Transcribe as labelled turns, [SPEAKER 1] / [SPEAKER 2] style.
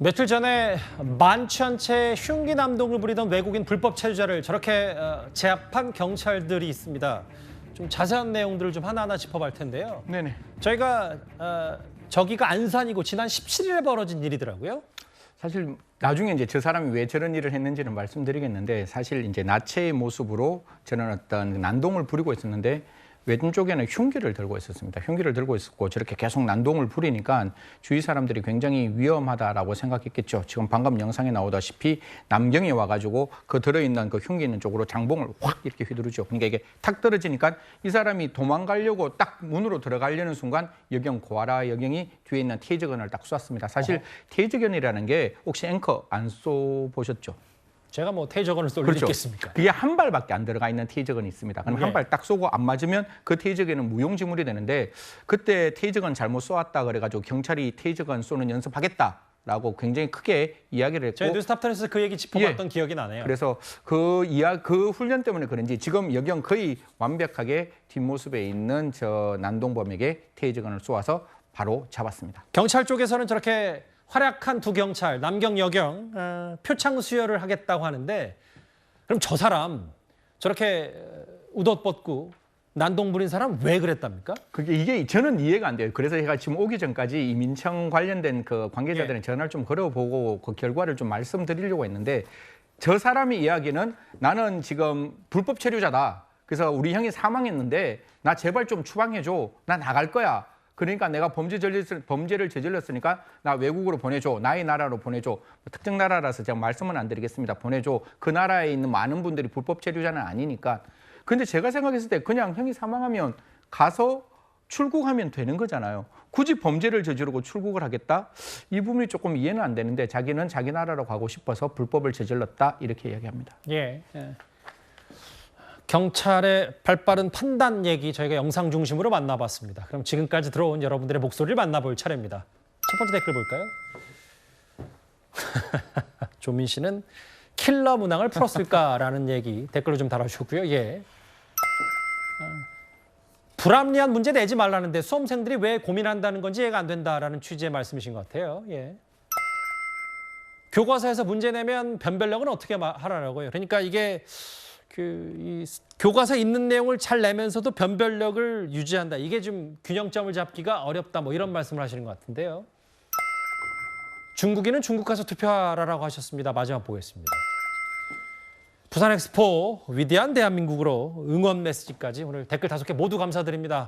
[SPEAKER 1] 며칠 전에 만천 채 흉기 남동을 부리던 외국인 불법 체류자를 저렇게 어, 제압한 경찰들이 있습니다. 좀 자세한 내용들을 좀 하나하나 짚어볼 텐데요.
[SPEAKER 2] 네네.
[SPEAKER 1] 저희가 어, 저기가 안산이고 지난 17일에 벌어진 일이더라고요.
[SPEAKER 2] 사실 나중에 이제 저 사람이 왜 저런 일을 했는지는 말씀드리겠는데 사실 이제 나체의 모습으로 저는 어떤 난동을 부리고 있었는데 왼쪽에는 흉기를 들고 있었습니다. 흉기를 들고 있었고 저렇게 계속 난동을 부리니까 주위 사람들이 굉장히 위험하다라고 생각했겠죠. 지금 방금 영상에 나오다시피 남경이 와가지고 그 들어있는 그 흉기 있는 쪽으로 장봉을 확 이렇게 휘두르죠. 그러니까 이게 탁 떨어지니까 이 사람이 도망가려고 딱 문으로 들어가려는 순간 여경 고아라 여경이 뒤에 있는 테이저건을 딱 쐈습니다. 사실 테이저건이라는 게 혹시 앵커 안 쏘 보셨죠?
[SPEAKER 1] 제가 뭐 테이저건을 쏠 일이 있겠습니까?
[SPEAKER 2] 그게 한 발밖에 안 들어가 있는 테이저건이 있습니다. 그럼
[SPEAKER 1] 예.
[SPEAKER 2] 한발 딱 쏘고 안 맞으면 그 테이저건은 무용지물이 되는데 그때 테이저건 잘못 쏘았다 그래가지고 경찰이 테이저건 쏘는 연습하겠다 라고 굉장히 크게 이야기를 했고
[SPEAKER 1] 저희 뉴스탑텐에서 그 얘기 짚어봤던 기억이 나네요.
[SPEAKER 2] 그래서 그 이야 그 훈련 때문에 그런지 지금 여경 거의 완벽하게 뒷모습에 있는 저 난동범에게 테이저건을 쏘아서 바로 잡았습니다.
[SPEAKER 1] 경찰 쪽에서는 저렇게 활약한 두 경찰 남경 여경 어, 표창 수여를 하겠다고 하는데 그럼 저 사람 저렇게 어, 웃옷 벗고 난동 부린 사람 왜 그랬답니까?
[SPEAKER 2] 그게 이게 저는 이해가 안 돼요. 그래서 제가 지금 오기 전까지 이 민청 관련된 그 관계자들은 전화를 좀 걸어보고 그 결과를 좀 말씀드리려고 했는데 저 사람의 이야기는 나는 지금 불법 체류자다. 그래서 우리 형이 사망했는데 나 제발 좀 추방해줘. 나 나갈 거야. 그러니까 내가 범죄 저질, 범죄를 저질렀으니까 나 외국으로 보내줘. 나의 나라로 보내줘. 뭐 특정 나라라서 제가 말씀은 안 드리겠습니다. 보내줘. 그 나라에 있는 많은 분들이 불법 체류자는 아니니까. 근데 제가 생각했을 때 그냥 형이 사망하면 가서 출국하면 되는 거잖아요. 굳이 범죄를 저지르고 출국을 하겠다? 이 부분이 조금 이해는 안 되는데 자기는 자기 나라로 가고 싶어서 불법을 저질렀다 이렇게 이야기합니다.
[SPEAKER 1] 예. 예. 경찰의 발빠른 판단 얘기 저희가 영상 중심으로 만나봤습니다. 그럼 지금까지 들어온 여러분들의 목소리를 만나볼 차례입니다. 첫 번째 댓글 볼까요? 조민 씨는 킬러 문항을 풀었을까라는 얘기 댓글로 좀 달아주셨고요. 예. 아, 불합리한 문제 내지 말라는데 수험생들이 왜 고민한다는 건지 이해가 안 된다라는 취지의 말씀이신 것 같아요. 예. 교과서에서 문제 내면 변별력은 어떻게 마- 하라고요? 그러니까 이게 그이 교과서 있는 내용을 잘 내면서도 변별력을 유지한다. 이게 좀 균형점을 잡기가 어렵다. 뭐 이런 말씀을 하시는 것 같은데요. 중국인은 중국 가서 투표하라라고 하셨습니다. 마지막 보겠습니다. 부산 엑스포 위대한 대한민국으로 응원 메시지까지 오늘 댓글 다섯 개 모두 감사드립니다.